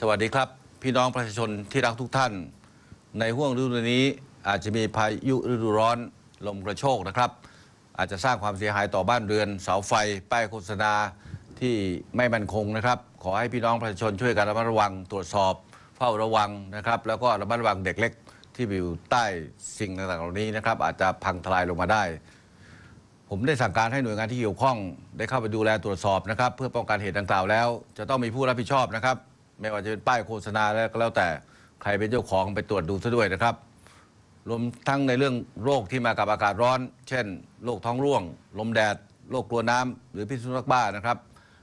สวัสดีครับ พี่น้องประชาชนที่รักทุกท่าน ในห่วงฤดูนี้อาจจะมีพายุฤดูร้อนลมกระโชกนะครับ อาจจะสร้างความเสียหายต่อบ้านเรือน เสาไฟ ป้ายโฆษณาที่ไม่มั่นคงนะครับ ขอให้พี่น้องประชาชนช่วยกันระมัดระวังตรวจสอบ เฝ้าระวังนะครับ แล้วก็ระมัดระวังเด็กเล็กที่อยู่ใต้สิ่งต่างๆเหล่านี้นะครับ อาจจะพังทลายลงมาได้ ผมได้สั่งการให้หน่วยงานที่เกี่ยวข้อง ได้เข้าไปดูแลตรวจสอบนะครับ เพื่อป้องกันเหตุดังกล่าวแล้ว จะต้องมีผู้รับผิดชอบนะครับ ไม่ว่าจะเป็นป้ายโฆษณาแล้วก็แล้วแต่ใครเป็นเจ้าของไปตรวจดูซะด้วยนะครับ รวมทั้งในเรื่องโรคที่มากับอากาศร้อน เช่นโรคท้องร่วง ลมแดดโรคกลัวน้ำหรือพิษสุนัขบ้านะครับ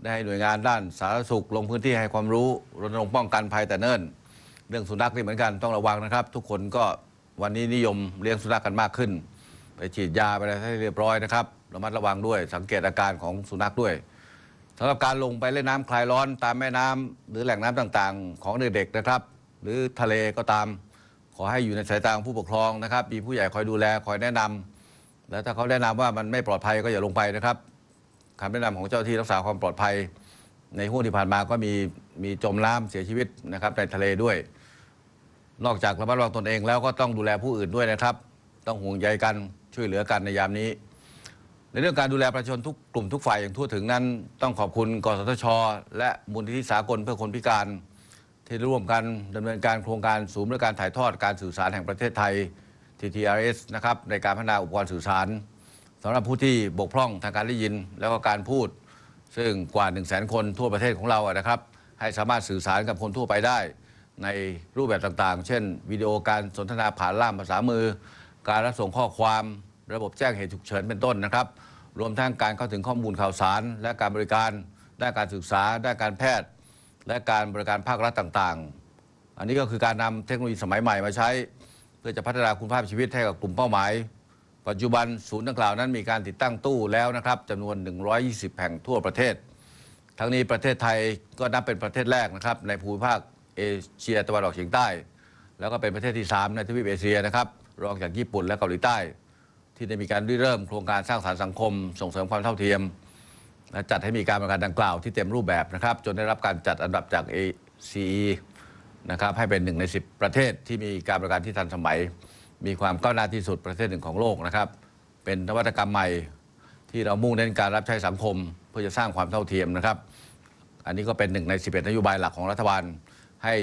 ได้ให้หน่วยงานด้านสาธารณสุขลงพื้นที่ให้ความรู้รณรงค์ป้องกันภัยแต่เนิ่น เรื่องสุนัขนี่เหมือนกันต้องระวังนะครับ ทุกคนก็วันนี้นิยมเลี้ยงสุนัขกันมากขึ้น ไปฉีดยาไปอะไรให้เรียบร้อยนะครับระมัดระวังด้วยสังเกตอาการของสุนัขด้วยำหรับการลงไปเล่นน้ำคลายร้อนตามแม่น้ำหรือแหล่งน้ำต่างๆ ของเด็กๆนะครับ หรือทะเลก็ตาม ขอให้อยู่ในสายตาของผู้ปกครองนะครับ มีผู้ใหญ่คอยดูแลคอยแนะนำแล้วถ้าเขาแนะนำว่ามันไม่ปลอดภัยก็อย่าลงไปนะครับคำแนะนำของเจ้าที่รักษาความปลอดภัย ในห่วงที่ผ่านมาก็มีมีจมน้ำเสียชีวิตนะครับในทะเลด้วย นอกจากระมัดระวังตนเองแล้วก็ต้องดูแลผู้อื่นด้วยนะครับ ต้องห่วงใยกันช่วยเหลือกันในยามนี้ ในเรื่องการดูแลประชาชนทุกกลุ่มทุกฝ่ายอย่างทั่วถึงนั้น ต้องขอบคุณกสทช และมูลนิธิสากลเพื่อคนพิการ ที่ร่วมกันดำเนินการโครงการศูนย์บริการถ่ายทอดการสื่อสารแห่งประเทศไทย TTRS นะครับในการพัฒนาอุปกรณ์สื่อสารสำหรับผู้ที่บกพร่องทางการได้ยิน แล้วก็การพูด ซึ่งกว่า 1 0 0 0 0แคนทั่วประเทศของเราอะนะครับ ให้สามารถสื่อสารกับคนทั่วไปได้ ในรูปแบบต่างๆ เช่น วิดีโอการสนทนาผ่านล่ามภาษามือ การรับส่งข้อความ ระบบแจ้งเหตุฉุกเฉินเป็นต้นนะครับ รวมทั้งการเข้าถึงข้อมูลข่าวสาร และการบริการด้านการศึกษาด้านการแพทย์ และการบริการภาครัฐต่างๆ อันนี้ก็คือการนำเทคโนโลยีสมัยใหม่มาใช้ เพื่อจะพัฒนาคุณภาพชีวิตให้กับกลุ่มเป้าหมาย ปัจจุบันศูนย์ดังกล่าวนั้นมีการติดตั้งตู้แล้วนะครับจำนวน 120 แห่งทั่วประเทศ ทั้งนี้ประเทศไทยก็นับเป็นประเทศแรกนะครับในภูมิภาคเอเชียตะวันออกเฉียงใต้ แล้วก็เป็นประเทศที่ 3 ในทวีปเอเชียนะครับรองจากญี่ปุ่นและเกาหลีใต้ ที่ได้มีการริเริ่มโครงการสร้างสรรค์สังคม ส่งเสริมความเท่าเทียม และจัดให้มีการบริการดังกล่าวที่เต็มรูปแบบนะครับ จนได้รับการจัดอันดับจาก ACE นะครับให้เป็นหนึ่งใน 10 ประเทศที่มีการบริการที่ทันสมัย มีความก้าวหน้าที่สุดประเทศหนึ่งของโลกนะครับ เป็นนวัตกรรมใหม่ที่เรามุ่งเน้นการรับใช้สังคม เพื่อจะสร้างความเท่าเทียมนะครับ อันนี้ก็เป็นหนึ่งใน 11 นโยบายหลักของรัฐบาลให้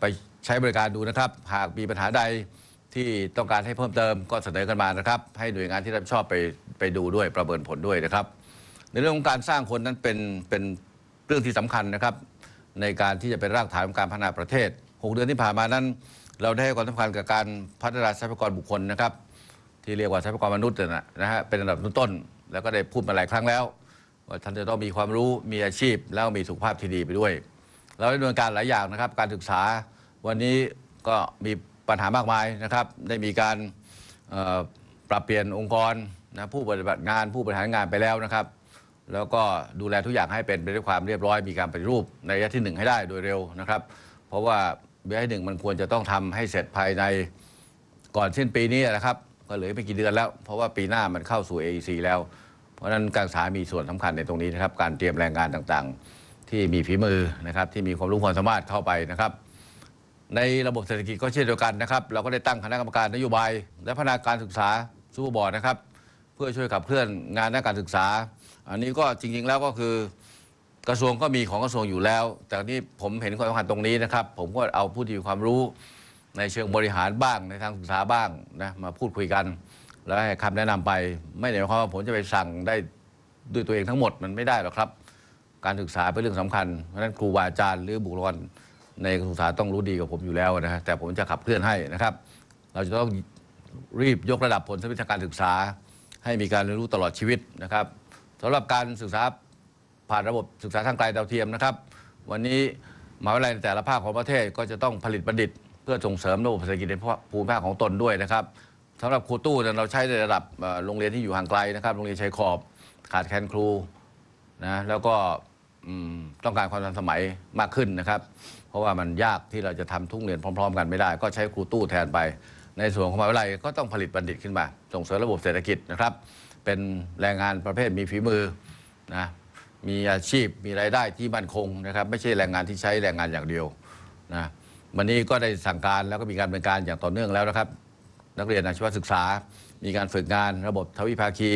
ไปใช้บริการดูนะครับ หากมีปัญหาใด ที่ต้องการให้เพิ่มเติมก็เสนอกันมานะครับ ให้หน่วยงานที่รับผิดชอบไปไปดูด้วยประเมินผลด้วยนะครับ ในเรื่องของการสร้างคนนั้นเป็นเป็นเรื่องที่สำคัญนะครับ ในการที่จะเป็นรากฐานของการพัฒนาประเทศ 6 เดือนที่ผ่านมานั้น เราได้ให้ความสำคัญกับการพัฒนาทรัพยากรบุคคลนะครับ ที่เรียกว่าทรัพยากรมนุษย์นะนะฮะเป็นอันดับต้นๆแล้วก็ได้พูดมาหลายครั้งแล้วว่าท่านจะต้องมีความรู้มีอาชีพ แล้วมีสุขภาพที่ดีไปด้วย เราได้ดำเนินการหลายอย่างนะครับ การศึกษาวันนี้ก็มี ปัญหามากมายนะครับ ได้มีการปรับเปลี่ยนองค์กรนะผู้ปฏิบัติงานผู้บริหารงานไปแล้วนะครับ แล้วก็ดูแลทุกอย่างให้เป็นไปด้วยความเรียบร้อยมีการปฏิรูปในระยะที่หนึ่งให้ได้โดยเร็วนะครับ เพราะว่าระยะที่หนึ่งมันควรจะต้องทำให้เสร็จภายในก่อนสิ้นปีนี้นะครับ ก็เหลือไม่กี่เดือนแล้ว เพราะว่าปีหน้ามันเข้าสู่ AEC แล้ว เพราะฉะนั้นการศึกษามีส่วนสำคัญในตรงนี้นะครับ การเตรียมแรงงานต่างๆ ที่มีฝีมือนะครับที่มีความรู้ความสามารถเข้าไปนะครับ ในระบบเศรษฐกิจก็เช่นเดียวกันนะครับ เราก็ได้ตั้งคณะกรรมการนโยบาย และพัฒนาการศึกษาซูเปอร์บอร์ดนะครับ เพื่อช่วยขับเคลื่อนงานด้านการศึกษา อันนี้ก็จริง ๆ แล้วก็คือกระทรวงก็มีของกระทรวงอยู่แล้ว แต่นี่ผมเห็นความสำคัญตรงนี้นะครับ ผมก็เอาผู้ที่มีความรู้ในเชิงบริหารบ้างในทางศึกษาบ้างนะมาพูดคุยกัน แล้วให้คำแนะนำไป ไม่ได้หมายความว่าผมจะไปสั่งได้ด้วยตัวเองทั้งหมดมันไม่ได้หรอกครับ การศึกษาเป็นเรื่องสำคัญเพราะฉะนั้นครูบาอาจารย์หรือบุคลากร ในกระทรวงศึกษาต้องรู้ดีกว่าผมอยู่แล้วนะฮะแต่ผมจะขับเคลื่อนให้นะครับ เราจะต้องรีบยกระดับผลสวิทาการศึกษา ให้มีการเรียนรู้ตลอดชีวิตนะครับสำหรับการศึกษาผ่านระบบศึกษาทางไกลดาวเทียมนะครับ วันนี้มหาวิทยาลัยในแต่ละภาคของประเทศก็จะต้องผลิตบัณฑิต เพื่อส่งเสริมระบบเศรษฐกิจในภูมิภาคของตนด้วยนะครับสำหรับครูตู้เราใช้ในระดับโรงเรียนที่อยู่ห่างไกลนะครับ โรงเรียนชายขอบ ขาดแคลนครูนะแล้วก็ อืมต้องการความทันสมัยมากขึ้นนะครับ เพราะว่ามันยากที่เราจะทำทุกโรงเรียนพร้อม ๆ กันไม่ได้ ก็ใช้ครูตู้แทนไป ในส่วนของมหาวิทยาลัยก็ต้องผลิตบัณฑิตขึ้นมา ส่งเสริมระบบเศรษฐกิจนะครับ เป็นแรงงานประเภทมีฝีมือนะมีอาชีพมีรายได้ที่มั่นคงนะครับ ไม่ใช่แรงงานที่ใช้แรงงานอย่างเดียวนะวันนี้ก็ได้สั่งการแล้วก็มีการดำเนินการอย่างต่อเนื่องแล้วนะครับ นักเรียนอาชีวศึกษา มีการฝึกงานระบบทวิภาคี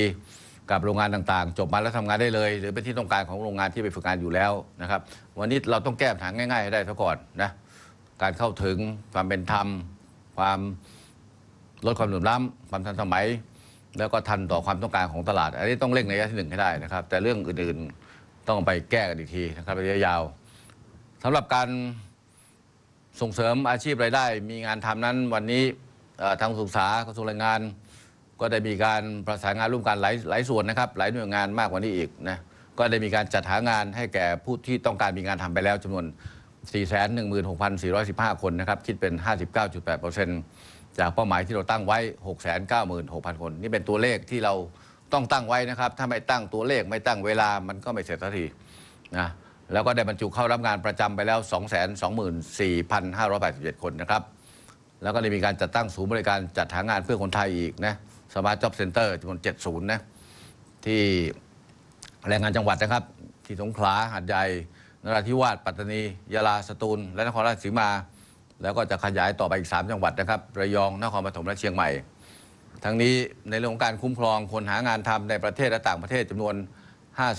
กับโรงงานต่างๆ จบมาแล้วทำงานได้เลย หรือเป็นที่ต้องการของโรงงานที่ไปฝึกงานอยู่แล้วนะครับ วันนี้เราต้องแก้ปัญหาง่าย ๆ ให้ได้ซะก่อนนะการเข้าถึงความเป็นธรรม ความลดความเหลื่อมล้ำความทันสมัย แล้วก็ทันต่อความต้องการของตลาด อันนี้ต้องเร่งในระยะที่หนึ่งให้ได้นะครับ แต่เรื่องอื่นๆต้องไปแก้กันอีกทีนะครับระยะยาวสำหรับการส่งเสริมอาชีพรายได้ มีงานทำนั้นวันนี้ทางศึกษากระทรวงแรงงาน ก็ได้มีการประสานงานร่วมกันหลายหลายส่วนนะครับ หลายหน่วยงานมากกว่านี้อีกนะก็ได้มีการจัดหางานให้แก่ผู้ที่ต้องการมีงานทำไปแล้วจำนวน 416,415 คนนะครับคิดเป็น 59.8%จากเป้าหมายที่เราตั้งไว้ 696,000 คน นี่เป็นตัวเลขที่เราต้องตั้งไว้นะครับ ถ้าไม่ตั้งตัวเลขไม่ตั้งเวลามันก็ไม่เสร็จสักทีนะแล้วก็ได้บรรจุเข้ารับงานประจำไปแล้ว 224,587 คนนะครับ แล้วก็ได้มีการจัดตั้งศูนย์บริการจัดหางานเพื่อคนไทยอีกนะ สมาร์ทจ็อบเซ็นเตอร์จำนวน7ศูนย์นะที่แรงงานจังหวัดนะครับ ที่สงขลาหาดใหญ่นราธิวาสปัตตานียะลาสตูล และนครราชสีมา แล้วก็จะขยายต่อไปอีก 3 จังหวัดนะครับ ระยองนครปฐมและเชียงใหม่ ทั้งนี้ในเรื่องของการคุ้มครองคนหางานทำในประเทศและต่างประเทศจำนวน 5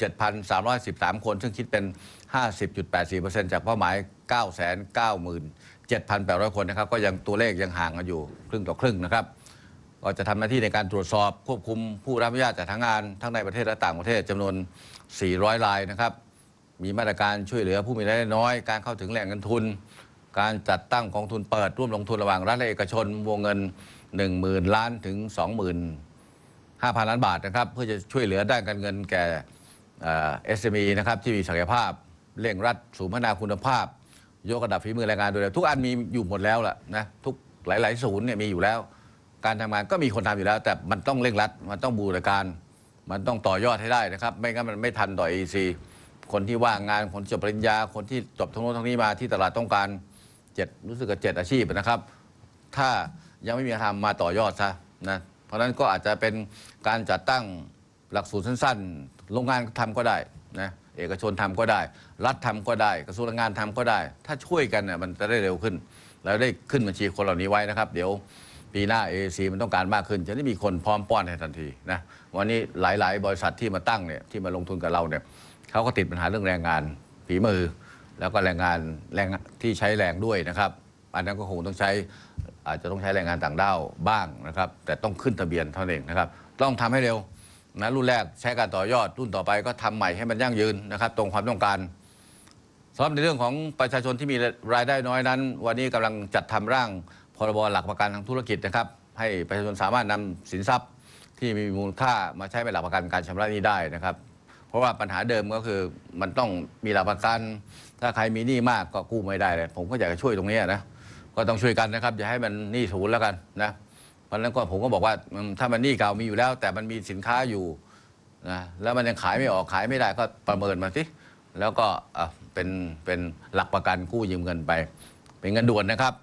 7,313 คน ซึ่งคิดเป็น 50.84%จากเป้าหมาย 997,800 คนนะครับ ก็ยังตัวเลขยังห่างกันอยู่ครึ่งต่อครึ่งนะครับ ก็จะทำหน้าที่ในการตรวจสอบควบคุมผู้รับอนุญาตจัดหางานทั้งในประเทศและต่างประเทศจำนวน 400 รายนะครับ มีมาตรการช่วยเหลือผู้มีรายได้น้อย การเข้าถึงแหล่งเงินทุน การจัดตั้งกองทุนเปิดร่วมลงทุนระหว่างรัฐและเอกชน วงเงิน 10,000 ล้านถึง20,500 ล้านบาทนะครับ เพื่อจะช่วยเหลือด้านการเงินแก่เอสเอ็มนะครับที่มีศักยภาพเร่งรัดสูงพัฒนาคุณภาพ ยกระดับฝีมือแรงงานโดยเร็วทุกอันมีอยู่หมดแล้วล่ะนะทุกหลาย ๆ ศูนย์เนี่ยมีอยู่แล้ว การทำงานก็มีคนทำอยู่แล้ว แต่มันต้องเร่งรัด มันต้องบูรณาการ มันต้องต่อยอดให้ได้นะครับ ไม่งั้นมันไม่ทันต่อ EC คนที่ว่างงานคนที่จบปริญญา คนที่จบทั้งโน้นทั้งนี้มาที่ตลาดต้องการเจ็ดรู้สึกกับเจ็ดอาชีพนะครับ ถ้ายังไม่มีงานทำมาต่อยอดซะนะเพราะฉะนั้นก็อาจจะเป็นการจัดตั้งหลักสูตรสั้นๆ โรงงานทำก็ได้นะเอกชนทำก็ได้ รัฐทำก็ได้ กระทรวงแรงงานทำก็ได้ ถ้าช่วยกันเนี่ยมันจะได้เร็วขึ้น แล้วได้ขึ้นบัญชีคนเหล่านี้ไว้นะครับ เดี๋ยว ปีหน้า AAC มันต้องการมากขึ้น จะได้มีคนพร้อมป้อนให้ทันทีนะวันนี้หลาย ๆ บริษัทที่มาตั้งเนี่ยที่มาลงทุนกับเราเนี่ยเขาก็ติดปัญหาเรื่องแรงงานฝีมือ แล้วก็แรงงานแรงที่ใช้แรงด้วยนะครับ อันนั้นก็คงต้องใช้อาจจะต้องใช้แรงงานต่างด้าวบ้างนะครับ แต่ต้องขึ้นทะเบียนเท่านั้นเองนะครับ ต้องทำให้เร็วนะรุ่นแรกใช้การต่อยอดรุ่นต่อไปก็ทำใหม่ให้มันยั่งยืนนะครับ ตรงความต้องการสำหรับในเรื่องของประชาชนที่มีรายได้น้อยนั้น วันนี้กำลังจัดทำร่าง พรบหลักประกันทางธุรกิจนะครับ ให้ประชาชนสามารถนำสินทรัพย์ที่มีมูลค่ามาใช้เป็นหลักประกันการชำระหนี้ได้นะครับ เพราะว่าปัญหาเดิมก็คือมันต้องมีหลักประกัน ถ้าใครมีหนี้มากก็กู้ไม่ได้เลยผมก็อยากจะช่วยตรงนี้นะก็ต้องช่วยกันนะครับอย่าให้มันหนี้ศูนย์แล้วกันนะเพราะนั้นก็ผมก็บอกว่าถ้ามันหนี้เก่ามีอยู่แล้ว แต่มันมีสินค้าอยู่นะแล้วมันยังขายไม่ออกขายไม่ได้ก็ประเมินมาสิแล้วก็เป็นเป็นหลักประกันกู้ยืมเงินไป เป็นเงินด่วนนะครับ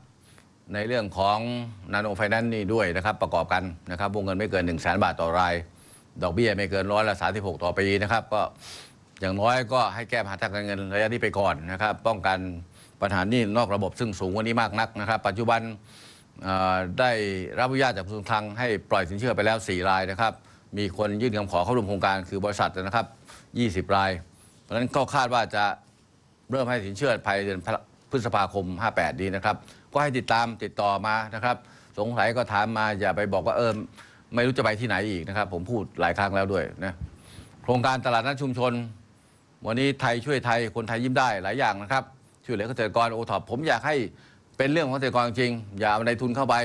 ในเรื่องของนาโนไฟแนนซ์นี่ด้วยนะครับประกอบกันนะครับวงเงินไม่เกิน1 0 0 0 0แสนบาทต่อราย ดอกเบี้ยไม่เกินร้อยละ36ต่อปีนะครับก็อย่างน้อยก็ให้แก้ปัญหาทางการเงินระยะนี้ไปก่อนนะครับป้องกันปัญหานี้นอกระบบซึ่งสูงกว่านี้มากนักนะครับ ปัจจุบันได้รับอนุญาตจากกระทรวงคลังให้ปล่อยสินเชื่อไปแล้ว 4 รายนะครับ มีคนยื่นคำขอเข้าร่วมโครงการคือบริษัทนะครับ 20 ราย เพราะฉะนั้นก็คาดว่าจะเริ่มให้สินเชื่อภายในเดือนพฤษภาคม 58 นี้นะครับ ก็ให้ติดตามติดต่อมานะครับ สงสัยก็ถามมาอย่าไปบอกว่าเออไม่รู้จะไปที่ไหนอีกนะครับ ผมพูดหลายครั้งแล้วด้วยนะโครงการตลาดนัดชุมชน วันนี้ไทยช่วยไทยคนไทยยิ้มได้หลายอย่างนะครับช่วยเหลือเกษตรกรโอท็อปผมอยากให้เป็นเรื่องของเกษตรกรจริง อย่าเอาในทุนเข้าไป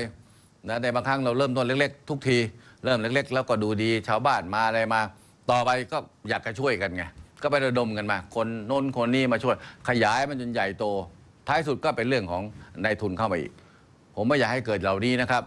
นะในบางครั้งเราเริ่มต้นเล็กๆ ทุกที เริ่มเล็ก ๆ แล้วก็ดูดีชาวบ้านมาอะไรมา ต่อไปก็อยากจะช่วยกันไงก็ไประดมกันมา คนโน้นคนนี้มาช่วยขยายมันจนใหญ่โต ท้ายสุดก็เป็นเรื่องของนายทุนเข้ามาอีก ผมไม่อยากให้เกิดเหล่านี้นะครับ